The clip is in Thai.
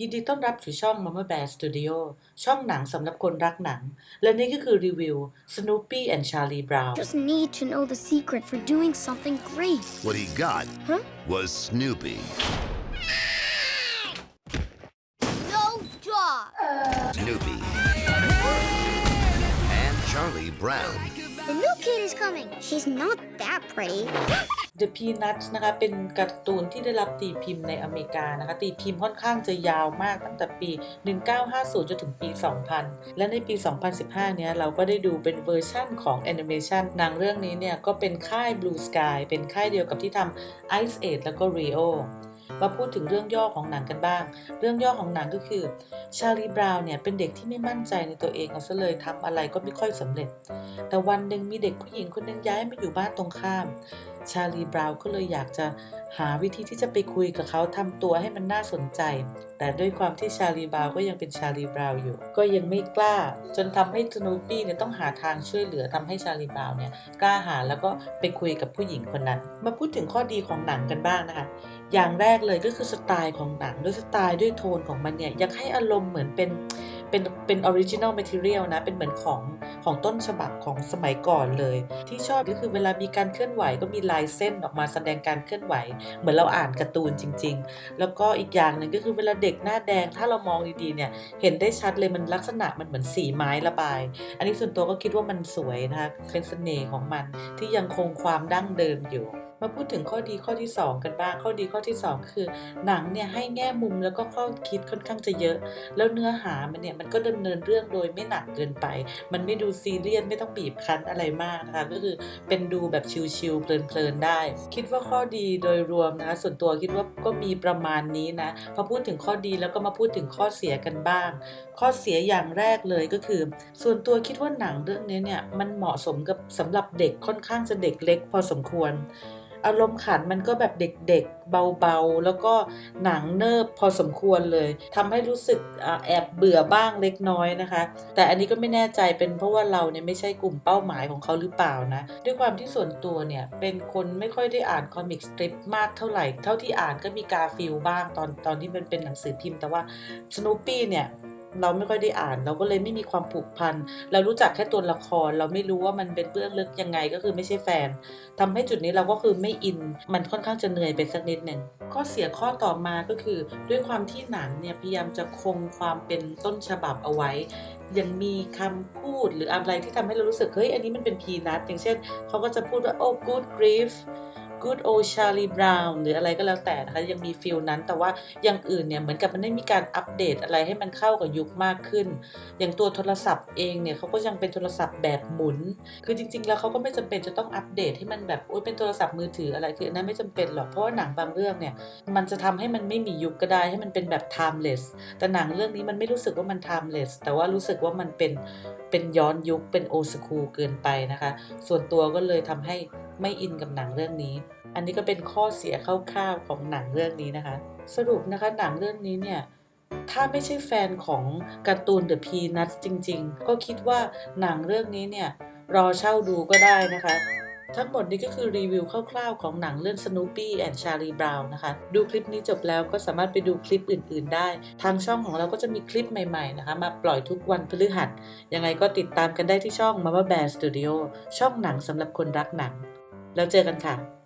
ยินดีต้อนรับสู่ช่อง Mama Bear Studio ช่องหนังสำหรับคนรักหนัง และนี่ก็คือรีวิว Snoopy and Charlie Brown Just need to know the secret for doing something great. What he got Huh? was Snoopy. No job. Snoopy. And Charlie Brown. The new kid is coming. She's not that pretty. The Peanuts นะคะเป็นการ์ตูนที่ได้รับตีพิมพ์ในอเมริกานะคะตีพิมพ์ค่อนข้างจะยาวมากตั้งแต่ปี 1950 จนถึงปี 2000 และในปี 2015 เนี้ยเราก็ได้ดูเป็นเวอร์ชั่นของแอนิเมชันหนังเรื่องนี้เนี่ยก็เป็นค่าย Blue Sky เป็นค่ายเดียวกับที่ทำ Ice Age แล้วก็ Rio มาพูดถึงเรื่องย่อของหนังกันบ้าง เรื่องย่อของหนังก็คือ ชาลีบราวน์เนี่ยเป็นเด็กที่ไม่มั่นใจในตัวเองเอาซะเลยทำอะไรก็ไม่ค่อยสำเร็จ แต่วันหนึ่งมีเด็กผู้หญิงคนหนึงย้ายมาอยู่บ้านตรงข้าม ชาลีบราวน์ก็เลยอยากจะหาวิธีที่จะไปคุยกับเขาทำตัวให้มันน่าสนใจ แต่ด้วยความที่ชาลีบราวก็ยังเป็นชาลีบราวอยู่ ก็ยังไม่กล้า จนทำให้สโนปี้เนี่ยต้องหาทางช่วยเหลือทำให้ชาลีบราวเนี่ยกล้าหาแล้วก็ไปคุยกับผู้หญิงคนนั้น มาพูดถึงข้อดีของหนังกันบ้างนะคะอย่างแรกเลยก็คือสไตล์ของหนังด้วยสไตล์ด้วยโทนของมันเนี่ยยังให้อารมณ์เหมือนเป็นเป็นเป็นออริจินอลแมทเทียลนะ เป็นเหมือนของของต้นฉบับของสมัยก่อนเลย ที่ชอบก็คือเวลามีการเคลื่อนไหวก็มีลายเส้นออกมาแสดงการเคลื่อนไหว เหมือนเราอ่านการ์ตูนจริง ๆ แล้วก็อีกอย่างหนึ่งก็คือเวลาเด็กหน้าแดงถ้าเรามองดีๆเนี่ยเห็นได้ชัดเลยมันลักษณะมันเหมือนสีไม้ระบาย อันนี้ส่วนตัวก็คิดว่ามันสวยนะคะเป็นเสน่ห์ของมันที่ยังคงความดั้งเดิมอยู่ มาพูดถึงข้อดีข้อที่ 2 กันบ้าง ข้อดีข้อที่ 2 คือ หนังเนี่ยให้แง่มุมแล้วก็ข้อคิดค่อนข้างจะเยอะ แล้วเนื้อหามันเนี่ยมันก็ดำเนินเรื่องโดยไม่หนักเกินไป มันไม่ดูซีเรียสไม่ต้องบีบคั้นอะไรมากนะคะก็คือเป็นดูแบบชิลๆเพลินๆได้ คิดว่าข้อดีโดยรวมนะคะส่วนตัวคิดว่าก็มีประมาณนี้นะพอพูดถึงข้อดีแล้วก็มาพูดถึงข้อเสียกันบ้าง ข้อเสียอย่างแรกเลยก็คือ ส่วนตัวคิดว่าหนังเรื่องนี้เนี่ยมันเหมาะสมกับสำหรับเด็กค่อนข้างจะเด็กเล็กพอสมควร อารมณ์ขันมันก็แบบเด็กๆ เบาๆ แล้วก็หนังเนิบพอสมควรเลยทำให้รู้สึกแอบเบื่อบ้างเล็กน้อยนะคะ แต่อันนี้ก็ไม่แน่ใจเป็นเพราะว่าเราเนี่ยไม่ใช่กลุ่มเป้าหมายของเขาหรือเปล่านะด้วยความที่ส่วนตัวเนี่ยเป็นคนไม่ค่อยได้อ่านคอมิกสตริปมากเท่าไหร่ เท่าที่อ่านก็มีกาฟิลบ้างตอนตอนที่มันเป็นหนังสือพิมพ์ แต่ว่าสโนปี้เนี่ย เราไม่ค่อยได้อ่าน เราก็เลยไม่มีความผูกพัน เรารู้จักแค่ตัวละคร เราไม่รู้ว่ามันเป็นเบื้องลึกยังไงก็คือไม่ใช่แฟนทำให้จุดนี้เราก็คือไม่อิน มันค่อนข้างจะเหนื่อยไปสักนิดหนึ่งข้อเสียข้อต่อมาก็คือ ด้วยความที่หนังเนี่ยพยายามจะคงความเป็นต้นฉบับเอาไว้ยังมีคำพูดหรืออะไรที่ทำให้เรารู้สึกเฮ้ยอันนี้มันเป็นพีนัทอย่างเช่นเขาก็จะพูดว่า oh good grief good old Charlie Brown หรืออะไรก็แล้วแต่นะคะยังมีฟิลนั้น แต่ว่าอย่างอื่นเนี่ยเหมือนกับมันไม่มีการอัปเดตอะไรให้มันเข้ากับยุคมากขึ้น อย่างตัวโทรศัพท์เองเนี่ยเขาก็ยังเป็นโทรศัพท์แบบหมุน คือจริง ๆ แล้วเขาก็ไม่จำเป็นจะต้องอัปเดตให้มันแบบโอ้ยเป็นโทรศัพท์มือถืออะไรคืออันนั้นไม่จำเป็นหรอกเพราะว่าหนังบางเรื่องเนี่ยมันจะทำให้มันไม่มียุคก็ได้ให้มันเป็นแบบ timeless แต่หนังเรื่องนี้มันไม่รู้สึกว่ามัน timeless แต่ว่ารู้สึกว่ามันเป็นเป็นย้อนยุคเป็น old school เกินไปนะคะ ส่วนตัวก็เลยทำให้ ไม่อินกับหนังเรื่องนี้ อันนี้ก็เป็นข้อเสียคร่าวๆของหนังเรื่องนี้นะคะ สรุปนะคะหนังเรื่องนี้เนี่ยถ้าไม่ใช่แฟนของการ์ตูน The Peanuts จริง ๆ ก็คิดว่าหนังเรื่องนี้เนี่ยรอเช่าดูก็ได้นะคะ ทั้งหมดนี้ก็คือรีวิวคร่าวๆของหนังเรื่อง Snoopy and Charlie Brown นะคะ ดูคลิปนี้จบแล้วก็สามารถไปดูคลิปอื่นๆได้ ทางช่องของเราก็จะมีคลิปใหม่ๆนะคะ มาปล่อยทุกวันพฤหัสยังไงก็ติดตามกันได้ที่ช่อง Mama Bear Studio ช่องหนังสำหรับคนรักหนัง แล้วเจอกันค่ะ